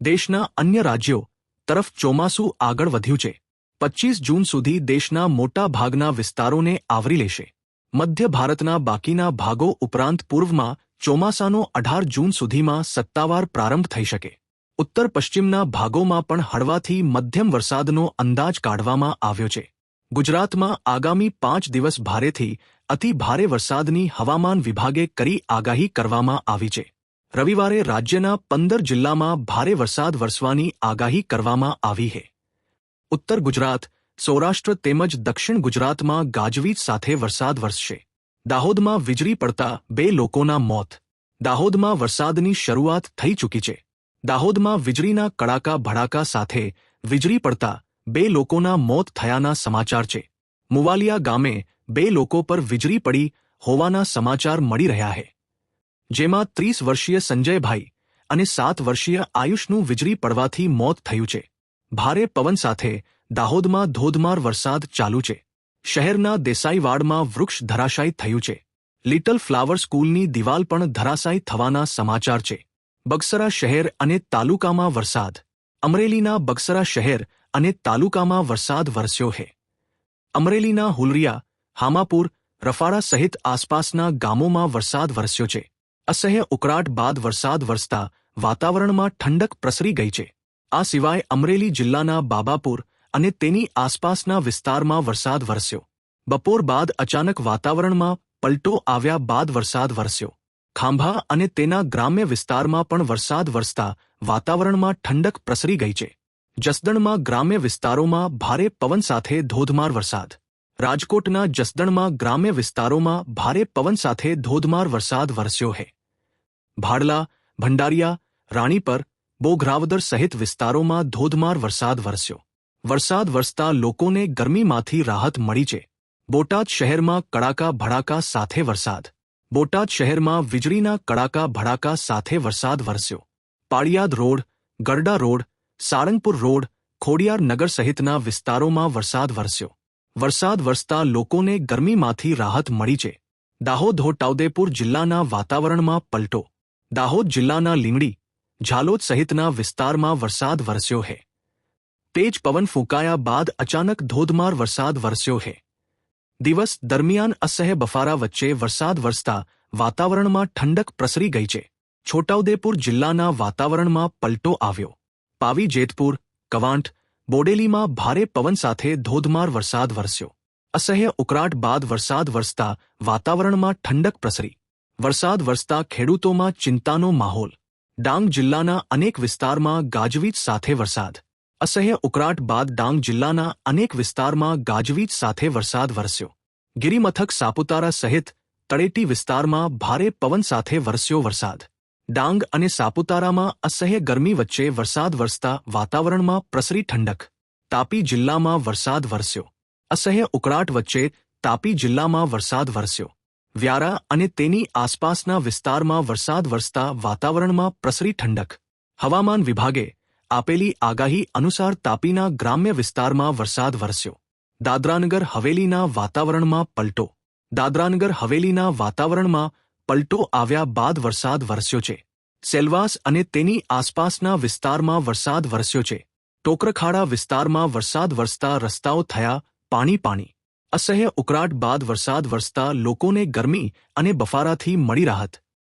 દેશના અન્ય રાજ્યો તરફ ચોમાસું આગળ વધ્યું છે. પચીસ જૂન સુધી દેશના મોટા ભાગના વિસ્તારોને આવરી લેશે. મધ્ય ભારતના બાકીના ભાગો ઉપરાંત પૂર્વમાં ચોમાસાનો અઢાર જૂન સુધીમાં સત્તાવાર પ્રારંભ થઈ શકે. ઉત્તર પશ્ચિમના ભાગોમાં પણ હળવાથી મધ્યમ વરસાદનો અંદાજ કાઢવામાં આવ્યો છે. ગુજરાતમાં આગામી પાંચ દિવસ ભારેથી અતિ ભારે વરસાદની હવામાન વિભાગે કરી આગાહી કરવામાં આવી છે. રવિવારે રાજ્યના પંદર જિલ્લામાં ભારે વરસાદ વરસવાની આગાહી કરવામાં આવી છે. ઉત્તર ગુજરાત, સૌરાષ્ટ્ર તેમજ દક્ષિણ ગુજરાતમાં ગાજવીજ સાથે વરસાદ વરસશે. દાહોદમાં વીજળી પડતા બે લોકોના મોત. દાહોદમાં વરસાદની શરૂઆત થઈ ચૂકી છે. દાહોદમાં વીજળીના કડાકા ભડાકા સાથે વીજળી પડતા બે લોકોના મોત થયાના સમાચાર છે. મુવાલિયા ગામે બે લોકો પર વીજળી પડી હોવાના સમાચાર મળી રહ્યા છે. જેમાં ત્રીસ વર્ષીય સંજયભાઈ અને સાત વર્ષીય આયુષનું વીજળી પડવાથી મોત થયું છે. ભારે પવન સાથે દાહોદમાં ધોધમાર વરસાદ ચાલુ છે. શહેરના દેસાઈવાડમાં વૃક્ષ ધરાશાયી થયું છે. લિટલ ફ્લાવર સ્કૂલની દિવાલ પણ ધરાશાયી થવાના સમાચાર છે. બગસરા શહેર અને તાલુકામાં વરસાદ. અમરેલીના બગસરા શહેર અને તાલુકામાં વરસાદ વરસ્યો છે. અમરેલીના હુલરિયા, હામાપુર, રફાળા સહિત આસપાસના ગામોમાં વરસાદ વરસ્યો છે. અસહ્ય ઉકળાટ બાદ વરસાદ વરસતા વાતાવરણમાં ઠંડક પ્રસરી ગઈ છે. આ સિવાય અમરેલી જિલ્લાના બાબાપુર અને તેની આસપાસના વિસ્તારમાં વરસાદ વરસ્યો. બપોર બાદ અચાનક વાતાવરણમાં પલટો આવ્યા બાદ વરસાદ વરસ્યો. ખાંભા અને તેના ગ્રામ્ય વિસ્તારમાં પણ વરસાદ વરસતા વાતાવરણમાં ઠંડક પ્રસરી ગઈ છે. જસદણમાં ગ્રામ્ય વિસ્તારોમાં ભારે પવન સાથે ધોધમાર વરસાદ. રાજકોટના જસદણમાં ગ્રામ્ય વિસ્તારોમાં ભારે પવન સાથે ધોધમાર વરસાદ વરસ્યો છે ભાડલા, ભંડારિયા રાણીપર બોઘરાવદર સહિત વિસ્તારોમાં ધોધમાર વરસાદ વરસ્યો. વરસાદ વરસતા લોકોને ગરમીમાંથી રાહત મળી છે. બોટાદ શહેરમાં કડાકા ભડાકા સાથે વરસાદ. બોટાદ શહેરમાં વીજળીના કડાકા ભડાકા સાથે વરસાદ વરસ્યો. Paliyad road, Garda road, Salangpur road, Khodiyar Nagar સહિતના વિસ્તારોમાં વરસાદ વરસ્યો. વરસાદ વરસતા લોકોને ગરમીમાંથી રાહત મળી છે. દાહોદ છોટાઉદેપુર જિલ્લાના વાતાવરણમાં પલટો. દાહોદ જિલ્લાના લીંગડી, ઝાલોદ સહિતના વિસ્તારમાં વરસાદ વરસ્યો છે તેજ પવન ફૂંકાયા બાદ અચાનક ધોધમાર વરસાદ વરસ્યો છે દિવસ દરમિયાન અસહ્ય બફારા વચ્ચે વરસાદ વરસતા વાતાવરણમાં ઠંડક પ્રસરી ગઈ છે. છોટાઉદેપુર જિલ્લાના વાતાવરણમાં પલટો આવ્યો. પાવી જેતપુર કવાંટ બોડેલીમાં ભારે પવન સાથે ધોધમાર વરસાદ વરસ્યો. અસહ્ય ઉકળાટ બાદ વરસાદ વરસતા વાતાવરણમાં ઠંડક પ્રસરી. વરસાદ વરસતા ખેડૂતોમાં ચિંતાનો માહોલ. ડાંગ જિલ્લાના અનેક વિસ્તારમાં ગાજવીજ સાથે વરસાદ. અસહ્ય ઉકળાટ બાદ ડાંગ જિલ્લાના અનેક વિસ્તારમાં ગાજવીજ સાથે વરસાદ વરસ્યો. ગિરિમથક સાપુતારા સહિત તળેટી વિસ્તારમાં ભારે પવન સાથે વરસ્યો વરસાદ. ડાંગ અને સાપુતારામાં અસહ્ય ગરમી વચ્ચે વરસાદ વરસતા વાતાવરણમાં પ્રસરી ઠંડક. તાપી જિલ્લામાં વરસાદ વરસ્યો. અસહ્ય ઉકળાટ વચ્ચે તાપી જિલ્લામાં વરસાદ વરસ્યો. વ્યારા અને તેની આસપાસના વિસ્તારમાં વરસાદ વરસતા વાતાવરણમાં પ્રસરી ઠંડક. હવામાન વિભાગે આપેલી આગાહી અનુસાર તાપીના ગ્રામ્ય વિસ્તારમાં વરસાદ વરસ્યો. દાદરાનગર હવેલીના વાતાવરણમાં પલટો. દાદરાનગર હવેલીના વાતાવરણમાં પલટો આવ્યા બાદ વરસાદ વરસ્યો છે. સેલવાસ અને તેની આસપાસના વિસ્તારમાં વરસાદ વરસ્યો છે. ટોકરખાડા વિસ્તારમાં વરસાદ વરસતા રસ્તાઓ થયા પાણી પાણી. અસહ્ય ઉકળાટ બાદ વરસાદ વરસતા લોકોને ગરમી અને બફારાથી મળી રાહત.